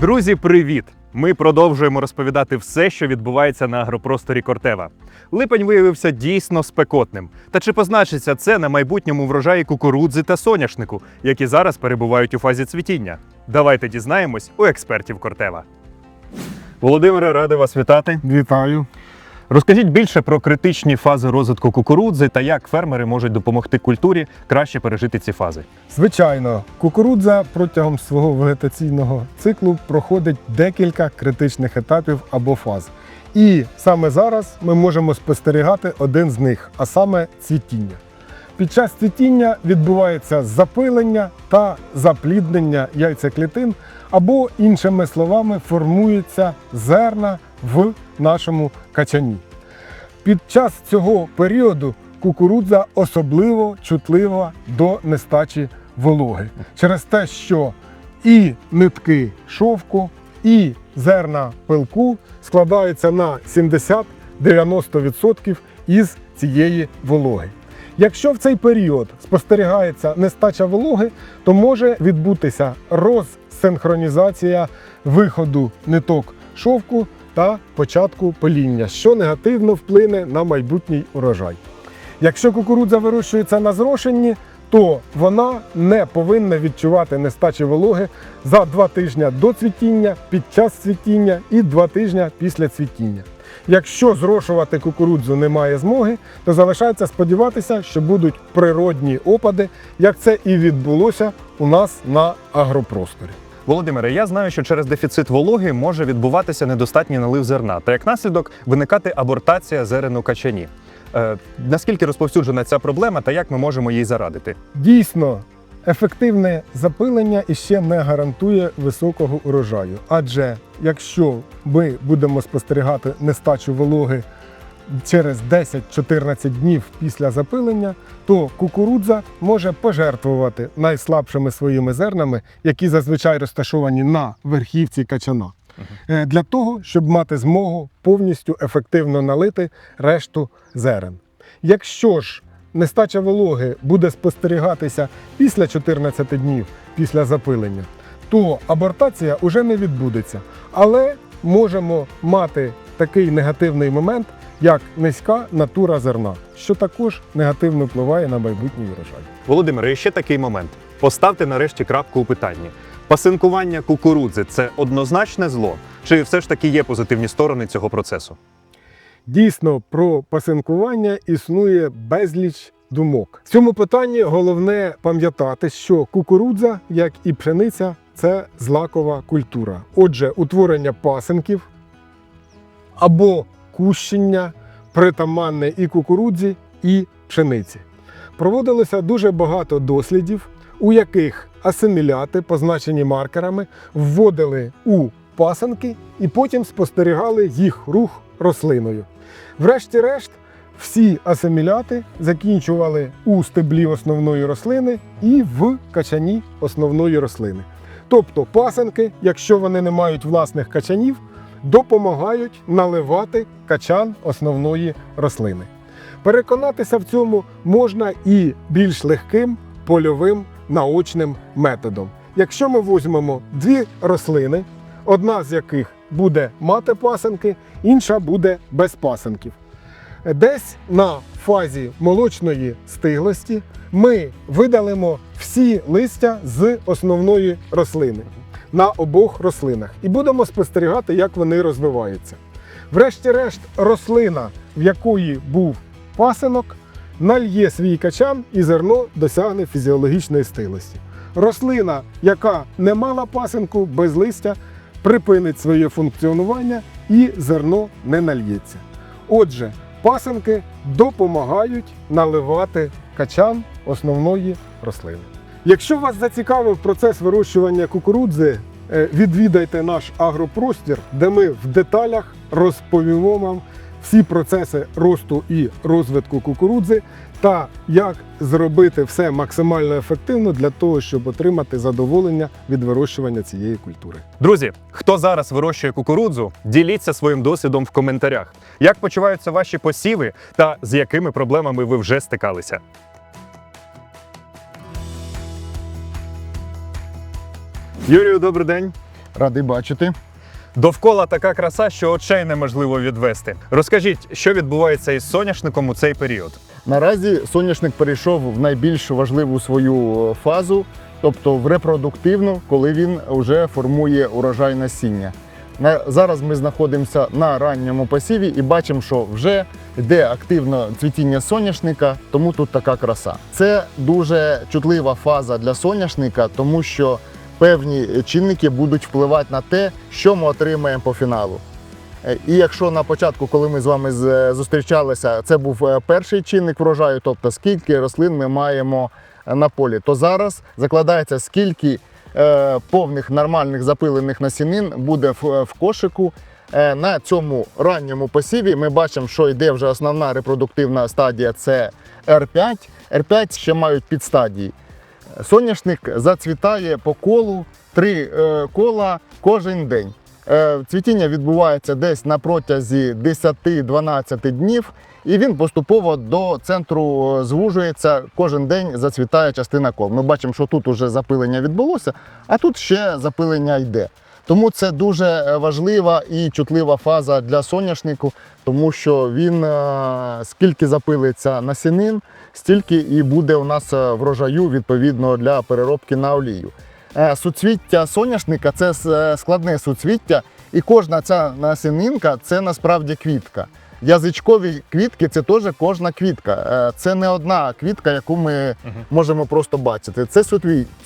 Друзі, привіт! Ми продовжуємо розповідати все, що відбувається на агропросторі Кортева. Липень виявився дійсно спекотним. Та чи позначиться це на майбутньому врожаї кукурудзи та соняшнику, які зараз перебувають у фазі цвітіння? Давайте дізнаємось у експертів Кортева. Володимире, радий вас вітати. Вітаю. Розкажіть більше про критичні фази розвитку кукурудзи та як фермери можуть допомогти культурі краще пережити ці фази. Звичайно, кукурудза протягом свого вегетаційного циклу проходить декілька критичних етапів або фаз. І саме зараз ми можемо спостерігати один з них, а саме цвітіння. Під час цвітіння відбувається запилення та запліднення яйцеклітин, або, іншими словами, формуються зерна в нашому качані. Під час цього періоду кукурудза особливо чутлива до нестачі вологи через те, що і нитки шовку, і зерна пилку складаються на 70-90% із цієї вологи. Якщо в цей період спостерігається нестача вологи, то може відбутися розсинхронізація виходу ниток шовку та початку поління, що негативно вплине на майбутній урожай. Якщо кукурудза вирощується на зрошенні, то вона не повинна відчувати нестачі вологи за два тижні до цвітіння, під час цвітіння і два тижні після цвітіння. Якщо зрошувати кукурудзу немає змоги, то залишається сподіватися, що будуть природні опади, як це і відбулося у нас на агропросторі. Володимире, я знаю, що через дефіцит вологи може відбуватися недостатній налив зерна, та як наслідок виникати абортація зерен у качані. Е, наскільки розповсюджена ця проблема та як ми можемо їй зарадити? Дійсно, ефективне запилення іще не гарантує високого урожаю. Адже якщо ми будемо спостерігати нестачу вологи через 10-14 днів після запилення, то кукурудза може пожертвувати найслабшими своїми зернами, які зазвичай розташовані на верхівці качана. е, Для того, щоб мати змогу повністю ефективно налити решту зерен. Якщо ж нестача вологи буде спостерігатися після 14 днів після запилення, то абортація вже не відбудеться. Але можемо мати такий негативний момент, як низька натура зерна, що також негативно впливає на майбутній урожай. Володимире, і ще такий момент. Поставте нарешті крапку у питанні. Пасинкування кукурудзи це однозначне зло, чи все ж таки є позитивні сторони цього процесу? Дійсно, про пасинкування існує безліч думок. В цьому питанні головне пам'ятати, що кукурудза, як і пшениця, це злакова культура. Отже, утворення пасинків або кущення притаманне і кукурудзі, і пшениці. Проводилося дуже багато дослідів, у яких асиміляти, позначені маркерами, вводили у пасанки і потім спостерігали їх рух рослиною. Врешті-решт, всі асиміляти закінчували у стеблі основної рослини і в качані основної рослини. Тобто пасенки, якщо вони не мають власних качанів, допомагають наливати качан основної рослини. Переконатися в цьому можна і більш легким польовим наочним методом. Якщо ми візьмемо дві рослини, одна з яких буде мати пасенки, інша буде без пасенків. Десь на фазі молочної стиглості ми видалимо всі листя з основної рослини на обох рослинах і будемо спостерігати, як вони розвиваються. Врешті-решт, рослина, в якої був пасинок, нальє свій качан і зерно досягне фізіологічної стиглості. Рослина, яка не мала пасинку без листя, припинить своє функціонування і зерно не нальється. Отже, пасинки допомагають наливати качан основної рослини. Якщо вас зацікавив процес вирощування кукурудзи, е, відвідайте наш агропростір, де ми в деталях розповімо вам всі процеси росту і розвитку кукурудзи та як зробити все максимально ефективно для того, щоб отримати задоволення від вирощування цієї культури. Друзі, хто зараз вирощує кукурудзу, діліться своїм досвідом в коментарях. Як почуваються ваші посіви та з якими проблемами ви вже стикалися? Юрію, добрий день. Радий бачити. Довкола така краса, що очей неможливо відвести. Розкажіть, що відбувається із соняшником у цей період? Наразі соняшник перейшов в найбільш важливу свою е, фазу, тобто в репродуктивну, коли він вже формує урожай насіння. На- Зараз ми знаходимося на ранньому посіві і бачимо, що вже йде активно цвітіння соняшника, тому тут така краса. Це дуже чутлива фаза для соняшника, тому що певні чинники будуть впливати на те, що ми отримаємо по фіналу. Е, І якщо на початку, коли ми з вами зустрічалися, це був е, перший чинник врожаю, тобто скільки рослин ми маємо е, на полі, то зараз закладається скільки е, повних нормальних запилених насінин буде в, кошику. Е, На цьому ранньому посіві ми бачимо, що йде вже основна репродуктивна стадія це R5. R5 ще мають підстадії. Соняшник зацвітає по колу три е, кола кожен день. Е, Цвітіння відбувається десь на протязі 10-12 днів, і він поступово до центру е, звужується. Кожен день зацвітає частина кол. Ми бачимо, що тут уже запилення відбулося, а тут ще запилення йде. Тому це дуже важлива і чутлива фаза для соняшнику, тому що він скільки запилиться насінин, стільки і буде у нас е, врожаю відповідно для переробки на олію. Е, Суцвіття соняшника це складне суцвіття, і кожна ця насінинка це насправді квітка. Язичкові квітки це теж кожна квітка. Е, Це не одна квітка, яку ми можемо просто бачити. Це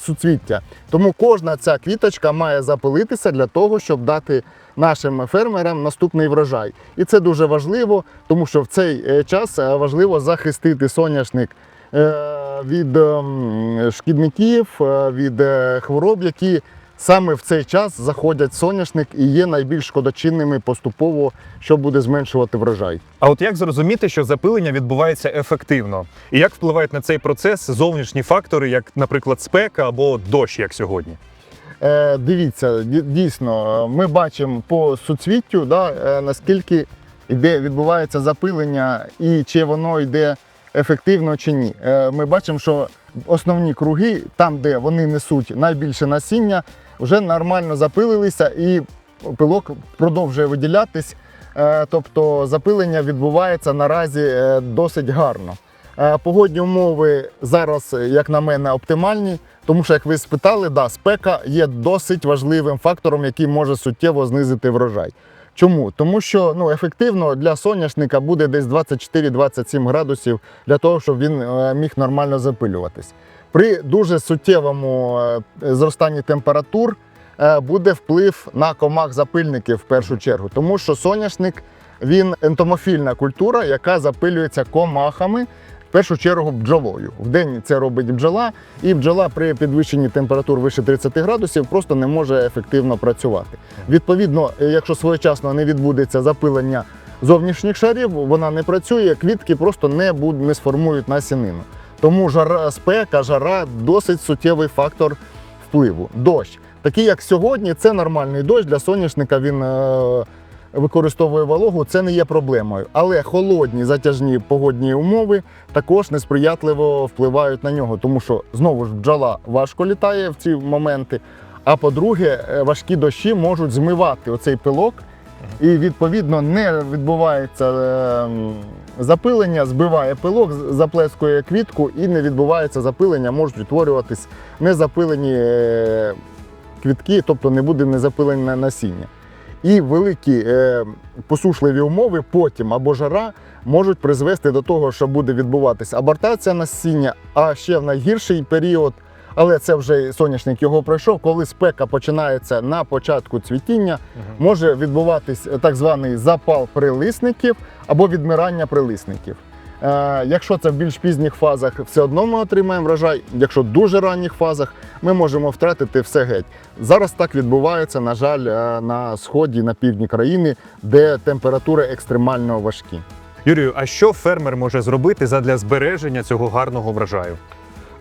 суцвіття. Тому кожна ця квіточка має запилитися для того, щоб дати нашим фермерам наступний врожай. І це дуже важливо, тому що в цей е, час е, важливо захистити соняшник від ем, шкідників, від хвороб, які саме в цей час заходять соняшник і є найбільш шкодочинними поступово, що буде зменшувати врожай. А от як зрозуміти, що запилення відбувається ефективно? І як впливають на цей процес зовнішні фактори, як, наприклад, спека або дощ, як сьогодні? Е, дивіться, дійсно, ми бачимо по суцвіттю, да, е, наскільки йде, відбувається запилення і чи воно йде ефективно чи ні. Е, ми бачимо, що основні круги, там, де вони несуть найбільше насіння, вже нормально запилилися і пилок продовжує виділятись. Е, тобто запилення відбувається наразі е, досить гарно. Погодні умови зараз, як на мене, оптимальні, тому що, як ви спитали, да, спека є досить важливим фактором, який може суттєво знизити врожай. Чому? Тому що ну, ефективно для соняшника буде десь 24-27 градусів для того, щоб він е, міг нормально запилюватись. При дуже суттєвому е, зростанні температур е, буде вплив на комах запильників в першу чергу, тому що соняшник він ентомофільна культура, яка запилюється комахами. Першу чергу бджолою. В день це робить бджола, і бджола при підвищенні температур вище 30 градусів просто не може ефективно працювати. Відповідно, е, якщо своєчасно не відбудеться запилення зовнішніх шарів, вона не працює, квітки просто не, буд, не сформують насінину. Тому жара, спека, жара досить суттєвий фактор впливу. Дощ. Такий, як сьогодні, це нормальний дощ для соняшника. Він е, використовує вологу, це не є проблемою. Але холодні затяжні погодні умови також несприятливо впливають на нього, тому що знову ж бджола важко літає в ці моменти. А по-друге, е, важкі дощі можуть змивати оцей пилок, і відповідно не відбувається е, запилення, збиває пилок, заплескує квітку і не відбувається запилення, можуть утворюватись незапилені е, квітки, тобто не буде незапилене насіння. І великі е, посушливі умови потім або жара можуть призвести до того, що буде відбуватися абортація насіння, а ще в найгірший період, але це вже соняшник його пройшов, коли спека починається на початку цвітіння, може відбуватись так званий запал прилисників або відмирання прилисників. Е, якщо це в більш пізніх фазах, все одно ми отримаємо врожай. Якщо в дуже ранніх фазах, ми можемо втратити все геть. Зараз так відбувається, на жаль, е, на сході, на півдні країни, де температури екстремально важкі. Юрію, а що фермер може зробити задля збереження цього гарного врожаю?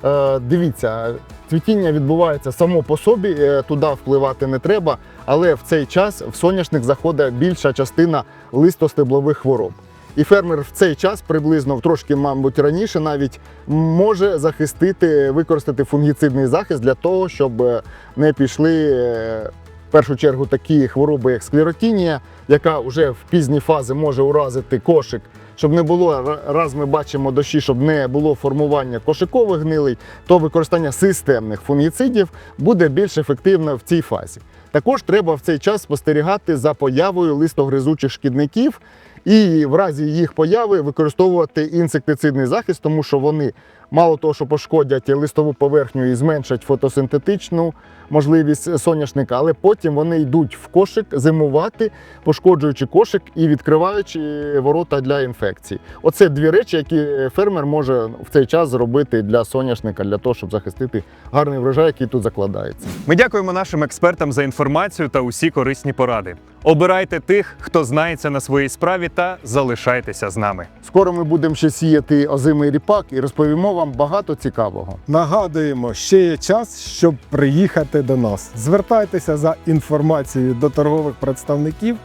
Е, дивіться, цвітіння відбувається само по собі, туди впливати не треба, але в цей час в соняшник заходить більша частина листостеблових хвороб. І фермер в цей час, приблизно трошки, мабуть, раніше, навіть може захистити, використати фунгіцидний захист для того, щоб е, не пішли е, першу чергу такі хвороби, як склеротінія, яка вже в пізні фази може уразити кошик. Щоб не було раз ми бачимо дощі, щоб не було формування кошикових гнилей, то використання системних фунгіцидів буде більш ефективно в цій фазі. Також треба в цей час спостерігати за появою листогризучих шкідників і в разі їх появи використовувати інсектицидний захист, тому що вони мало того, що пошкодять листову поверхню і зменшать фотосинтетичну можливість соняшника, але потім вони йдуть в кошик зимувати, пошкоджуючи кошик і відкриваючи ворота для інфекцій. Оце дві речі, які фермер може в цей час зробити для соняшника, для того, щоб захистити гарний врожай, який тут закладається. Ми дякуємо нашим експертам за інформацію та усі корисні поради. Обирайте тих, хто знається на своїй справі, та залишайтеся з нами. Скоро ми будемо ще сіяти озимий ріпак і розповімо вам багато цікавого. Нагадуємо, ще є час, щоб приїхати до нас. Звертайтеся за інформацією до торгових представників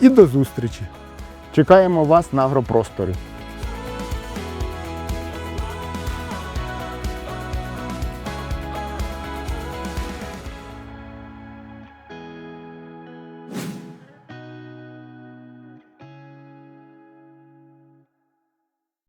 і до зустрічі. Чекаємо вас на агропросторі.